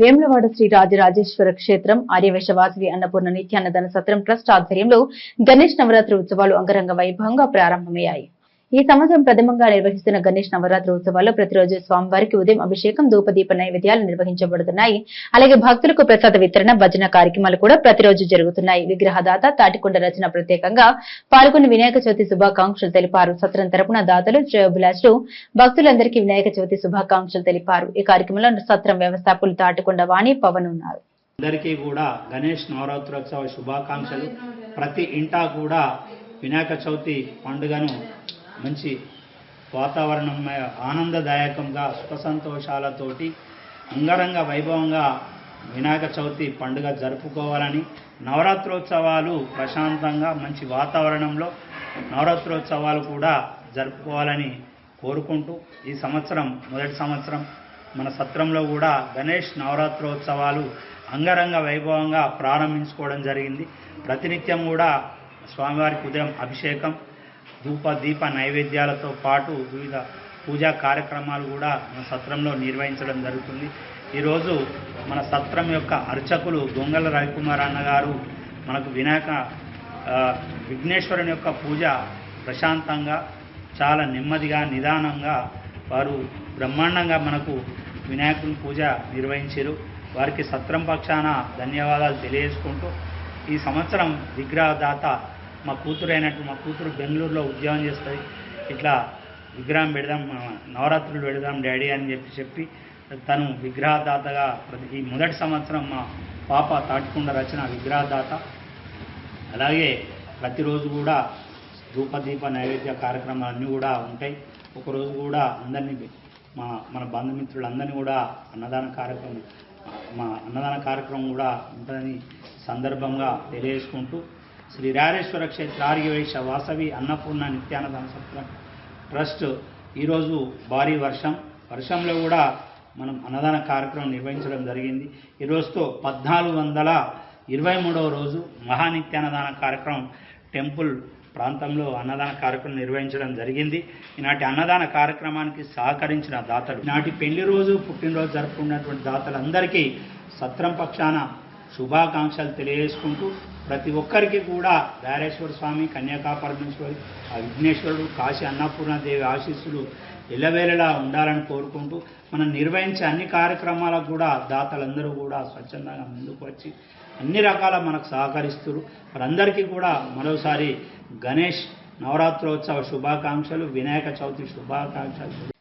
వేములవాడ శ్రీ రాజరాజేశ్వర క్షేత్రం ఆర్యవేశ వాసవి అన్నపూర్ణ నిత్యాన్నదాన సత్రం ట్రస్ట్ ఆధ్వర్యంలో గణేష్ నవరాత్రి ఉత్సవాలు అంగరంగ వైభవంగా ప్రారంభమయ్యాయి. ఈ సంవత్సరం ప్రథమంగా నిర్వహిస్తున్న గణేష్ నవరాత్రి ఉత్సవాల్లో ప్రతిరోజు స్వామివారికి ఉదయం అభిషేకం ధూపదీప నైవేద్యాలు నిర్వహించబడుతున్నాయి. అలాగే భక్తులకు ప్రసాద వితరణ భజన కార్యక్రమాలు కూడా ప్రతిరోజు జరుగుతున్నాయి. విగ్రహదాత తాటికొండ రచన ప్రత్యేకంగా పాల్గొని వినాయక చవితి శుభాకాంక్షలు తెలిపారు. సత్రం తరపున దాతలు శ్రేయోభిలాషులు భక్తులందరికీ వినాయక చవితి శుభాకాంక్షలు తెలిపారు. ఈ కార్యక్రమంలో సత్రం వ్యవస్థాపకులు తాటికొండ వాణి పవన్ ఉన్నారు అందరికీ కూడా గణేష్ నవరాత్రోత్సవ శుభాకాంక్షలు. ప్రతి ఇంటా కూడా వినాయక చవితి పండుగను మంచి వాతావరణం ఆనందదాయకంగా సుఖ సంతోషాలతోటి అంగరంగ వైభవంగా వినాయక చవితి పండుగ జరుపుకోవాలని నవరాత్రోత్సవాలు ప్రశాంతంగా మంచి వాతావరణంలో నవరాత్రోత్సవాలు కూడా జరుపుకోవాలని కోరుకుంటూ ఈ సంవత్సరం మొదటి సంవత్సరం మన సత్రంలో కూడా గణేష్ నవరాత్రోత్సవాలు అంగరంగ వైభవంగా ప్రారంభించుకోవడం జరిగింది. ప్రతినిత్యం కూడా స్వామివారికి ఉదయం అభిషేకం ధూప దీప నైవేద్యాలతో పాటు వివిధ పూజా కార్యక్రమాలు కూడా మన సత్రంలో నిర్వహించడం జరుగుతుంది. ఈరోజు మన సత్రం యొక్క అర్చకులు గొంగల రవికుమార్ అన్న గారు మనకు వినాయక విఘ్నేశ్వరుని యొక్క పూజ ప్రశాంతంగా చాలా నెమ్మదిగా నిదానంగా వారు బ్రహ్మాండంగా మనకు వినాయకుని పూజ నిర్వహించారు. వారికి సత్రం పక్షాన ధన్యవాదాలు తెలియజేసుకుంటూ ఈ సంవత్సరం విగ్రహదాత మా కూతురు అయినట్టు మా కూతురు బెంగళూరులో ఉద్యోగం చేస్తుంది. ఇట్లా విగ్రహం పెడదాం నవరాత్రులు పెడదాం డాడీ అని చెప్పి చెప్పి తను విగ్రహదాతగా ప్రతి ఈ మొదటి సంవత్సరం మా పాప తాటికొండ రచన విగ్రహదాత. అలాగే ప్రతిరోజు కూడా ధూపదీప నైవేద్య కార్యక్రమాలన్నీ కూడా ఉంటాయి. ఒకరోజు కూడా అందరినీ మా మన బంధుమిత్రులందరినీ కూడా అన్నదాన కార్యక్రమం మా అన్నదాన కార్యక్రమం కూడా ఉంటుందని సందర్భంగా తెలియజేసుకుంటూ శ్రీ రారేశ్వర క్షేత్ర ఆర్యవైశ్య వాసవి అన్నపూర్ణ నిత్యాన్నదాన సత్రం ట్రస్ట్ ఈరోజు భారీ వర్షం. వర్షంలో కూడా మనం అన్నదాన కార్యక్రమం నిర్వహించడం జరిగింది. ఈ రోజుతో పద్నాలుగు వందల ఇరవై మూడవ రోజు మహానిత్యాన్నదాన కార్యక్రమం టెంపుల్ ప్రాంతంలో అన్నదాన కార్యక్రమం నిర్వహించడం జరిగింది. ఈనాటి అన్నదాన కార్యక్రమానికి సహకరించిన దాతలు. నాటి పెళ్ళి రోజు పుట్టినరోజు జరుపుకున్నటువంటి దాతలందరికీ సత్రం పక్షాన శుభాకాంక్షలు తెలియజేసుకుంటూ ప్రతి ఒక్కరికి కూడా ధారేశ్వర స్వామి కన్యాకా పరమేశ్వరి విఘ్నేశ్వరుడు కాశీ అన్నపూర్ణాదేవి ఆశీస్సులు ఎల్లవేళలా ఉండాలని కోరుకుంటూ మనం నిర్వహించే అన్ని కార్యక్రమాలకు కూడా దాతలందరూ కూడా స్వచ్ఛందంగా ముందుకు వచ్చి అన్ని రకాల మనకు సహకరిస్తారు. వారందరికీ కూడా మరోసారి గణేష్ నవరాత్రోత్సవ శుభాకాంక్షలు వినాయక చవితి శుభాకాంక్షలు.